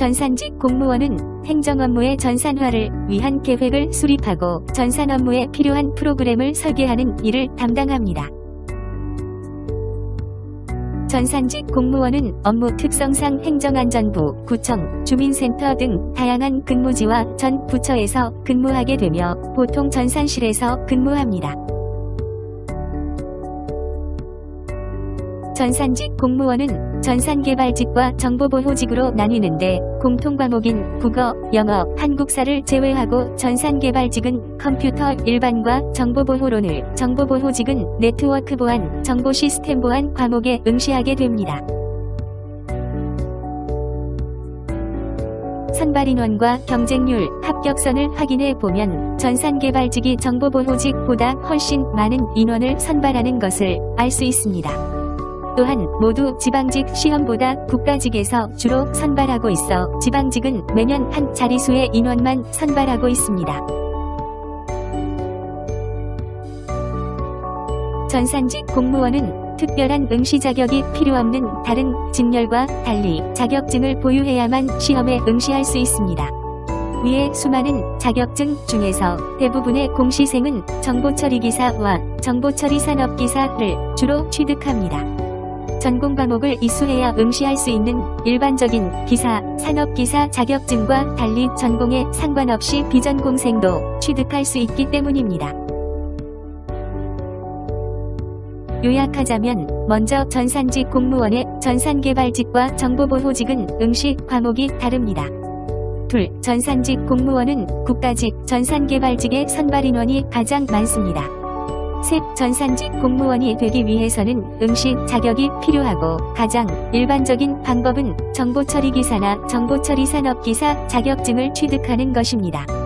전산직 공무원은 행정 업무의 전산화를 위한 계획을 수립하고 전산 업무에 필요한 프로그램을 설계하는 일을 담당합니다. 전산직 공무원은 업무 특성상 행정안전부, 구청, 주민센터 등 다양한 근무지와 전 부처에서 근무하게 되며 보통 전산실에서 근무합니다. 전산직 공무원은 전산개발직과 정보보호직으로 나뉘는데 공통 과목인 국어, 영어, 한국사를 제외하고 전산개발직은 컴퓨터 일반과 정보보호론을, 정보보호직은 네트워크 보안, 정보 시스템 보안 과목에 응시하게 됩니다. 선발인원과 경쟁률, 합격선을 확인해 보면 전산개발직이 정보보호직보다 훨씬 많은 인원을 선발하는 것을 알 수 있습니다. 또한 모두 지방직 시험보다 국가직에서 주로 선발하고 있어 지방직은 매년 한 자리수의 인원만 선발하고 있습니다. 전산직 공무원은 특별한 응시 자격이 필요 없는 다른 진열과 달리 자격증을 보유해야만 시험에 응시할 수 있습니다. 위의 수많은 자격증 중에서 대부분의 공시생은 정보처리기사와 정보처리산업기사를 주로 취득합니다. 전공 과목을 이수해야 응시할 수 있는 일반적인 기사, 산업기사 자격증과 달리 전공에 상관없이 비전공생도 취득할 수 있기 때문입니다. 요약하자면 먼저 전산직 공무원의 전산개발직과 정보보호직은 응시 과목이 다릅니다. 둘, 전산직 공무원은 국가직, 전산개발직의 선발인원이 가장 많습니다. 셋, 전산직 공무원이 되기 위해서는 응시 자격이 필요하고 가장 일반적인 방법은 정보처리기사나 정보처리산업기사 자격증을 취득하는 것입니다.